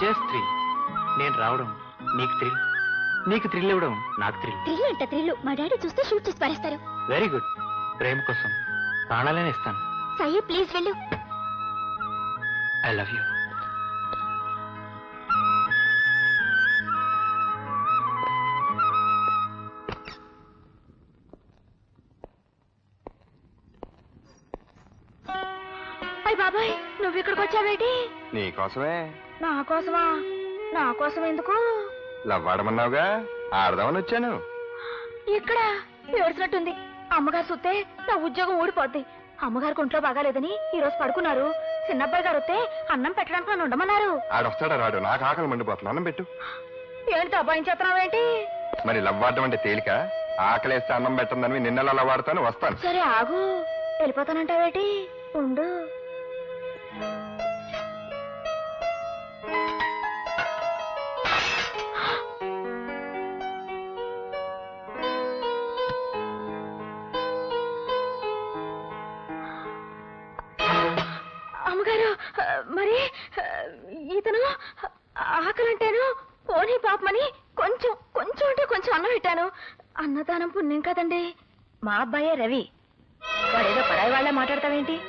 Just నేను రావడం నీకు థ్రిల్ నీకు థ్రిల్ ఇవ్వడం నాకు అంట థ్రిల్ మా డాడీ చూస్తే షూట్ చేసి పారేస్తారు. వెరీ గుడ్ ప్రేమ కోసం ప్రాణాలనే ఇస్తాను. సాయి ప్లీజ్ వెళ్ళు. ఐ లవ్ యూ వచ్చావేటి? నీకోసమే. నా కోసమా? నా కోసం ఎందుకు? లవ్వాడమన్నావుగా ఆడదామని వచ్చాను. ఇక్కడ ఏడ్చినట్టుంది. అమ్మగారు సుత్తే నా ఉద్యోగం ఊడిపోద్ది. అమ్మగారికి ఒంట్లో బాగాలేదని ఈ రోజు పడుకున్నారు. చిన్నబ్బాయి గారు వస్తే అన్నం పెట్టడానికి నన్ను ఉండమన్నారు. ఆడొస్తాడా రాడు? నాకు ఆకలి మండిపోతుంది. అన్నం పెట్టు. ఏంటి దబాయించేస్తున్నావేంటి మరి లవ్వాడడం అంటే తేలిక? ఆకలేస్తే అన్నం పెట్టందని నిన్నలా లవ్వాడతాను వస్తాను. సరే ఆగు. వెళ్ళిపోతానంటావేటి? ఉండు. మరి ఇతను ఆకలంటేను పోనీ పాపమని కొంచెం కొంచెం అంటే కొంచెం అన్నం పెట్టాను. అన్నదానం పుణ్యం కదండి. మా అబ్బాయే రవి. వాడేదో పరాయి వాళ్ళ మాట్లాడతావేంటి?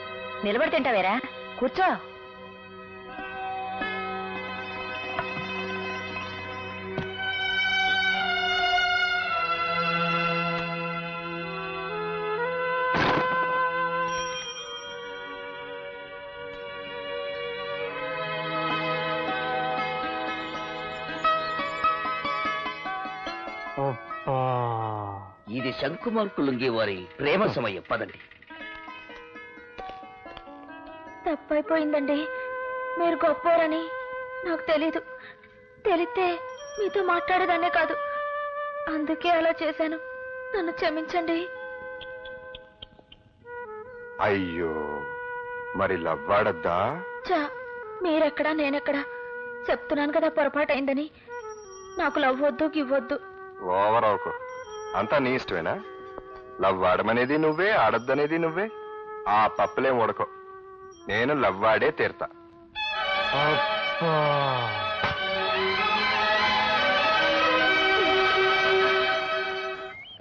నిలబడి తింటావేరా? కూర్చో. శంకుమార్కు లుంగి వారి ప్రేమ సమయం. పదండి. తప్పైపోయిందండి. మీరు గొప్పోరని నాకు తెలీదు. తెలిస్తే మీతో మాట్లాడేదాన్నే కాదు. అందుకే అలా చేశాను. నన్ను క్షమించండి. అయ్యో మరి లవ్వాడద్దా? చా మీరెక్కడా నేనెక్కడా? చెప్తున్నాను కదా పొరపాటు అయిందని నాకు లవ్ వద్దు గివ్వద్దు. ఓవర్ అవకు అంతా నీ ఇష్టమేనా? లవ్వాడమనేది నువ్వే ఆడద్దనేది నువ్వే. ఆ పప్పులేం ఉడకో నేను లవ్వాడే తీరుతా.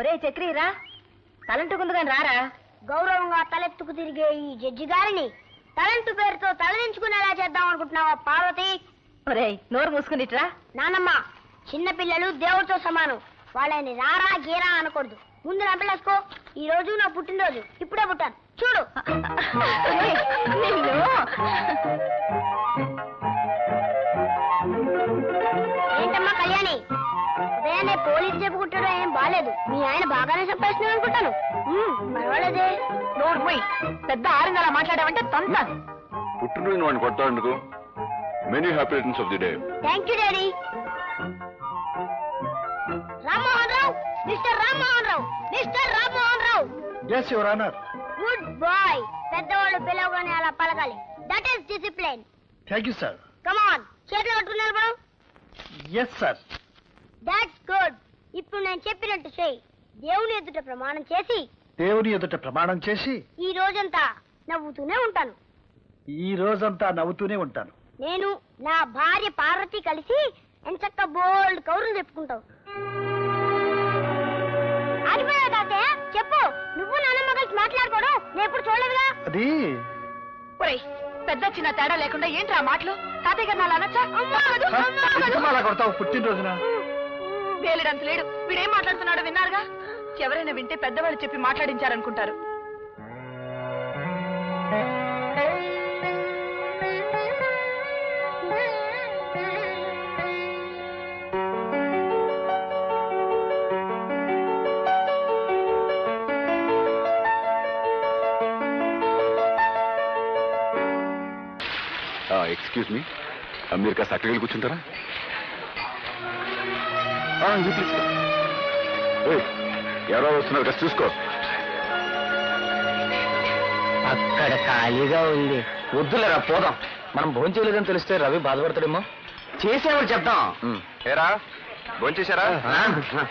ఒరే చక్రీరా తలంటుకుంది కానీ రారా. గౌరవంగా తలెత్తుకు తిరిగే ఈ జడ్జి గారిని తలంటు పేరుతో తలదించుకునేలా చేద్దాం అనుకుంటున్నావా పార్వతి? ఒరే నోరు మూసుకునిట్రా నానమ్మ చిన్న పిల్లలు దేవుడితో సమానం. వాళ్ళని రారా గీరా అనకూడదు. ముందు నంపలేసుకో ఈ రోజు నా పుట్టినరోజు. ఇప్పుడే పుట్టాను. చూడు. ఏంటమ్మా కళ్యాణి? ఉదయాన్నే పోలీసు చెప్పుకుంటాడో ఏం బాలేదు. మీ ఆయన బాగానే చెప్పేస్తున్నాడు అనుకుంటాను. పర్వాలేదే. నోరు పోయి పెద్ద ఆరిందలా మాట్లాడావంటే తంతాను. పుట్టినరోజు వాడిని కొట్టాడుకు many happy returns of the day thank you daddy. Mister Rammohan Rao mister Rammohan Rao yes your honour good boy పెద్దవాళ్ళు పిలవగానే అలా పలకాలి that is discipline thank you sir come on చేతులు కట్టుకున్నారు bro yes sir that's good ఇప్పుడు నేను చెప్పినట్టు చేయి. దేవుని ఎదుట ప్రమాణం చేసి. దేవుని ఎదుట ప్రమాణం చేసి ఈ రోజంతా నవ్వుతూనే ఉంటాను. ఈ రోజంతా నవ్వుతూనే ఉంటాను. నేను నా భార్య పార్వతి కలిసి ఎంచక్క బోల్డ్ కౌరులు చెప్పుకుంటావు చెప్పు. నువ్వు నాన్నమ్మ కలిసి మాట్లాడుకోవడం నేను ఎప్పుడు చూడలేదుగా. అది? ఒరేయ్ పెద్ద చిన్న తేడా లేకుండా ఏంట్రా ఆ మాటలు? తాతయ్య గారు నాలా అనొచ్చా? ఎందుకు అలా కొడతావు పుట్టినరోజున. వేలిడంత లేడు. వీడేం మాట్లాడుతున్నాడో విన్నారుగా? ఎవరైనా వింటే పెద్దవాళ్ళు చెప్పి మాట్లాడించారనుకుంటారు. ఎక్స్క్యూజ్ మీ మీరు కాస్త అక్కడికి వెళ్ళి కూర్చుంటారా? ఎవరో వస్తున్నారు కాస్త చూసుకో. అక్కడ ఖాళీగా ఉంది. వద్దులేరా పోదాం. మనం భోజనం చేయలేదని తెలిస్తే రవి బాధపడతాడేమో. చేసేవాడు చెప్తాం ఏరా? భోంచేశారా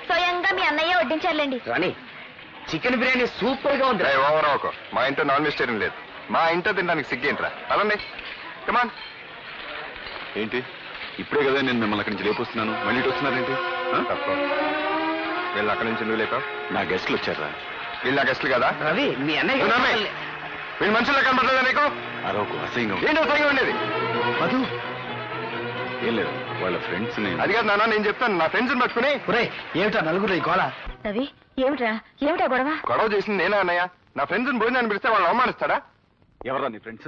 స్వయంగా మీ అన్నయ్య వడ్డించారులేండి. రాణి చికెన్ బిర్యానీ సూపర్గా ఉంది ఓవర్ మా ఇంట్లో నాన్ వెజిటేరియన్ లేదు. మా ఇంట్లో తినడానికి సిగ్గేంట్రా? పదండి. కమాన్ ఏంటి? ఇప్పుడే కదా నేను మిమ్మల్ని అక్కడి నుంచి లేపొస్తున్నాను. మళ్ళీ ఇటు వస్తున్నారేంటి? ఆ? తప్ప. వీళ్ళు అక్కడి నుంచి నువ్వు లేపావు? నా గెస్ట్లు వచ్చారా వీళ్ళు నా గెస్ట్లు కదా? రవి మీ అన్నయ్య నువ్వు నమ్మి. వీళ్ళు మనుషుల్లో కనబడలేదా నీకు? అరవకు అసహ్యంగా ఉంది. ఏంటో సరిగా ఉండేది? మధు. ఏం లేదు వాళ్ళ ఫ్రెండ్స్ అది కాదు నాన్న నేను చెప్తాను. నా ఫ్రెండ్స్ పట్టుకుని ఒరే ఏమిటా నలుగురు ఈ గోళ రవి ఏమిట్రా? ఏమిటా గొడవ? గొడవ చేసింది నేనే అన్నయ్య. నా ఫ్రెండ్స్ భోజనాన్ని పిలిస్తే వాళ్ళు అవమానిస్తాడా? ఎవరా నీ ఫ్రెండ్స్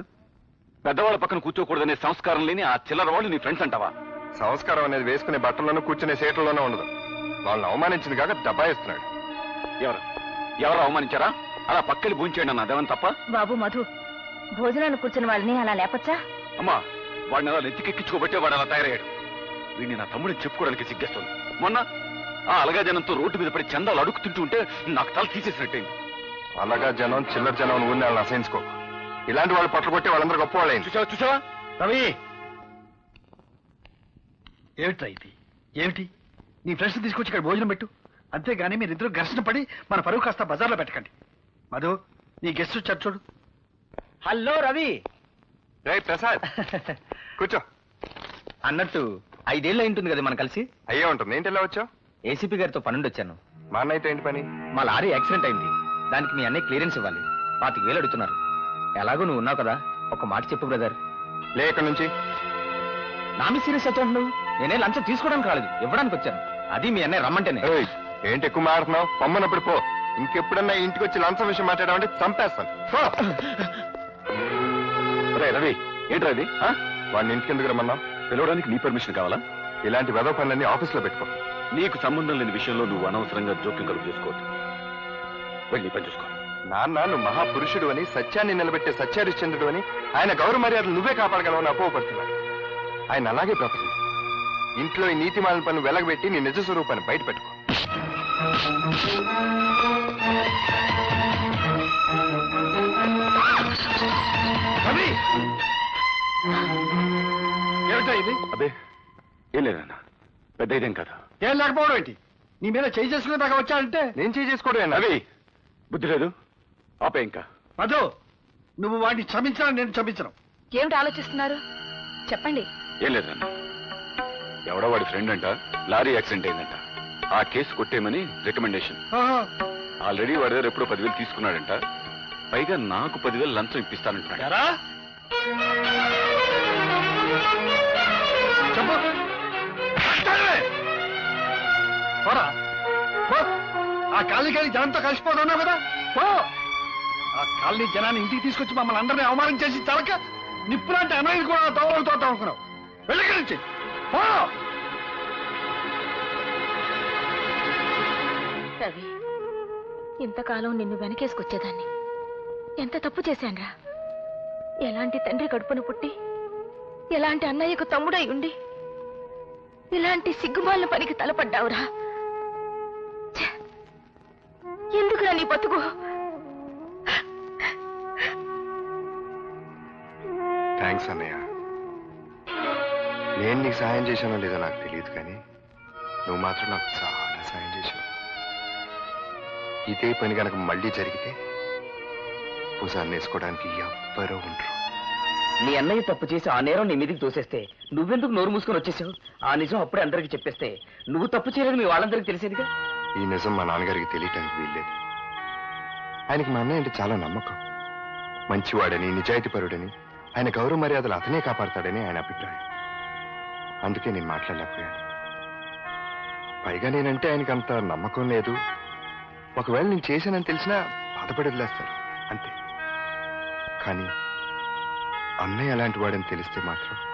పెద్దవాళ్ళ పక్కన కూర్చోకూడదనే సంస్కారం లేని ఆ చిల్లర వాళ్ళు నీ ఫ్రెండ్స్ అంటావా? సంస్కారం అనేది వేసుకునే బట్టల్లోనూ కూర్చునే సీట్లలోనూ ఉండదు. వాళ్ళని అవమానించింది కాక దబాయిస్తున్నాడు. ఎవరు? ఎవరు అవమానించారా? అలా పక్కకి భూంచేయండి అన్న అదేమని తప్ప? బాబు మధు భోజనాన్ని కూర్చున్న వాళ్ళని అలా లేపచ్చా? అమ్మా వాడిని అలా నెత్తికెక్కించుకోబట్టే వాడు అలా తయారయ్యాడు. వీడిని నా తమ్ముడిని చెప్పుకోవడానికి సిగ్గేస్తుంది. మొన్న ఆ అలగా జనంతో రోడ్డు మీద పడి చందాలు అడుగుతుంటూ ఉంటే నాకు తల తీసేసినట్టయింది. అలాగా జనం చిల్లర జనం ఊరిని వాళ్ళని అసహించుకో. ఇలాంటి వాళ్ళు పట్ల కొట్టి వాళ్ళందరూ గొప్ప వాళ్ళైంది చూసావా చూసావా? రవి! ఏమిట్రా ఇది? ఏమిటి? నీ ఫ్రెండ్స్ తీసుకొచ్చి ఇక్కడ భోజనం పెట్టు. అంతేగాని మీరిద్దరు ఘర్షణ పడి మన పరువు కాస్త బజార్లో పెట్టకండి. మధు నీ గెస్ట్ వచ్చారు చూడు. హలో రవి! రే ప్రసాద్! కూర్చో. అన్నట్టు ఐదేళ్ళు ఉంటుంది కదా మనం కలిసి? అయ్యే ఉంటుంది. ఏంటి ఎలా వచ్చావు? ఏసీపీ గారితో పనుండి వచ్చాను మా అన్నయ్యతో ఏంటి పని? మా లారీ యాక్సిడెంట్ అయింది. దానికి మీ అన్నయ్య క్లియరెన్స్ ఇవ్వాలి. పాతిక వేలు అడుగుతున్నారు. ఎలాగో నువ్వు ఉన్నావు కదా ఒక మాట చెప్పు బ్రదర్. లే ఇక్కడ నుంచి. నా మీ సీరియస్ వచ్చాడు నువ్వు? నేనే లంచం తీసుకోవడానికి రాలేదు ఇవ్వడానికి వచ్చాను. అది మీ అన్నయ్య రమ్మంటేనే. ఏయ్, ఏంటి ఎక్కువ మాడుతున్నావు పొమ్మనప్పుడు పో. ఇంకెప్పుడన్నా ఇంటికి వచ్చి లంచం విషయం మాట్లాడామంటే చంపేస్తాను. పో. రే రవి ఏంట్రా ఇది? ఆ? వాడిని ఇంటికి ఎందుకు రమ్మన్నావు? పిలవడానికి నీ పర్మిషన్ కావాలా? ఇలాంటి వెదవ పనులన్నీ ఆఫీస్లో పెట్టుకో. నీకు సంబంధం లేని విషయంలో నువ్వు అనవసరంగా జోక్యం కలుగు చేసుకోవద్దు. వెళ్ళి పని చూసుకో. నాన్న నువ్వు మహాపురుషుడు అని సత్యాన్ని నిలబెట్టే సత్యహరిశ్చంద్రుడు అని ఆయన గౌరవ మర్యాదలు నువ్వే కాపాడగలవని అపోహపడుతున్నాడు. ఆయన అలాగే బ్రతుకు ఇంట్లో ఈ నీతిమాలిన పనులు వెలగబెట్టి నీ నిజ స్వరూపాన్ని బయట పెట్టుకో. రవి! ఏమిటా ఇది? అదే ఏం లేదన్నా పెద్ద ఇదేం కదా. ఏం లేకపోవడం ఏంటి? నీ మీద చేయి చేసుకునే దాకా వచ్చాడంటే నేను చేయి చేసుకోవడం రవి బుద్ధి లేదు. ఆపే ఇంకా. మధు నువ్వు వాడిని క్షమించడం నేను క్షమించను. ఏమిటి ఆలోచిస్తున్నారు? చెప్పండి. ఏం లేదన్నా. ఎవడో వాడి ఫ్రెండ్ అంట లారీ యాక్సిడెంట్ అయిందంట. ఆ కేసు కొట్టేయమని రికమెండేషన్ ఆహా. ఆల్రెడీ వాడి దగ్గర ఎప్పుడో పదివేలు తీసుకున్నాడంట. పైగా నాకు పదివేలు లంచం ఇప్పిస్తానంటున్నాడు. ఎరా? చెప్పు. మాట్లాడవే. పోరా. పో. ఆ కాలనీకి వెళ్ళి జనంతో కలిసిపోతున్నావు కదా. పో. కాలనీ జనాన్ని ఇంటికి తీసుకొచ్చి మమ్మల్ని అందరినీ అవమానం చేసి చలక నిప్పులాంటి అన్నయ్యని కూడా తోవలతో అనుకున్నావు వెళ్ళకి నుంచి. రవి ఇంతకాలం నిన్ను వెనకేసుకొచ్చేదాన్ని. ఎంత తప్పు చేశాన్రా? ఎలాంటి తండ్రి కడుపున పుట్టి ఎలాంటి అన్నయ్యకు తమ్ముడై ఉండి ఇలాంటి సిగ్గుమాలిన పనికి తలపడ్డావురా? ఛ! ఎందుకురా నీ బతుకు? థ్యాంక్స్ అన్నయ్య. నేను నీకు సహాయం చేశానో లేదో నాకు తెలియదు కానీ నువ్వు మాత్రం నాకు చాలా సహాయం చేశావు. ఇదే పని కనుక మళ్ళీ జరిగితే భుజాన్ని వేసుకోవడానికి ఎవ్వరూ ఉండరు. నీ అన్నయ్య తప్పు చేసి ఆ నేరం నీ మీదకి తోసేస్తే నువ్వెందుకు నోరు మూసుకొని వచ్చేసావు? ఆ నిజం అప్పుడే అందరికి చెప్పేస్తే నువ్వు తప్పు చేయలేదు మీ వాళ్ళందరికీ తెలిసేదిగా? ఈ నిజం మా నాన్నగారికి తెలియటానికి వీల్లేదు. ఆయనకి మా అన్నయ్య అంటే చాలా నమ్మకం. మంచివాడని నిజాయితీపరుడని ఆయన గౌరవ మర్యాదలు అతనే కాపాడతాడని ఆయన అభిప్రాయం. అందుకే నేను మాట్లాడలేకపోయాను. పైగా నేనంటే ఆయనకు అంత నమ్మకం లేదు. ఒకవేళ నేను చేశానని తెలిసినా బాధపడి వదిలేస్తారు. అంతే. కానీ అన్నయ్య అలాంటి వాడని తెలిస్తే మాత్రం